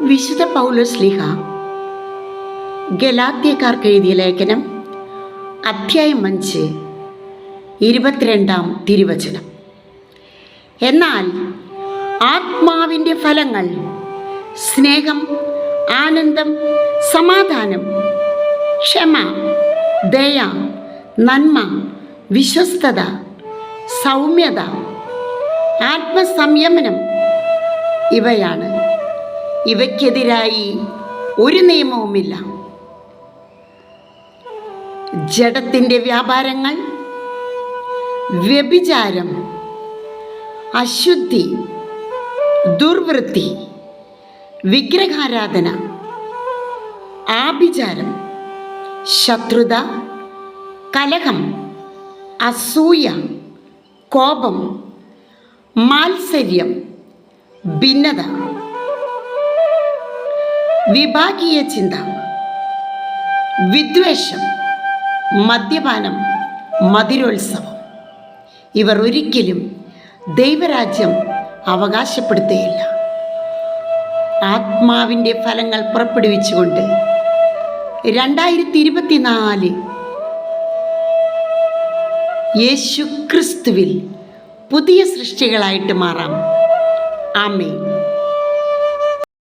വിശുദ്ധ പൗലോസ് പൗലോസ്ലിഹ ഗലാത്യക്കാർക്ക് എഴുതിയ ലേഖനം അധ്യായം അഞ്ച് ഇരുപത്തിരണ്ടാം തിരുവചനം. എന്നാൽ ആത്മാവിന്റെ ഫലങ്ങൾ സ്നേഹം ആനന്ദം സമാധാനം ക്ഷമ ദയ നന്മ വിശ്വസ്തത സൗമ്യത ആത്മസംയമനം ഇവയാണ്. ഇവയ്ക്കെതിരായി ഒരു നിയമവുമില്ല. ജഡത്തിന്റെ വ്യാപാരങ്ങൾ വ്യഭിചാരം അശുദ്ധി ദുർവൃത്തി വിഗ്രഹാരാധന ആഭിചാരം ശത്രുത കലഹം അസൂയ കോപം മാത്സര്യം ഭിന്നത വിഭാഗീയ ചിന്ത വിദ്വേഷം മദ്യപാനം മതിരോത്സവം ഇവർ ഒരിക്കലും ദൈവരാജ്യം അവകാശപ്പെടുത്തുകയില്ല. ആത്മാവിന്റെ ഫലങ്ങൾ പുറപ്പെടുവിച്ചുകൊണ്ട് രണ്ടായിരത്തി ഇരുപത്തിനാല് യേശു ക്രിസ്തുവിൽ പുതിയ സൃഷ്ടികളായിട്ട് മാറാം. ആമേ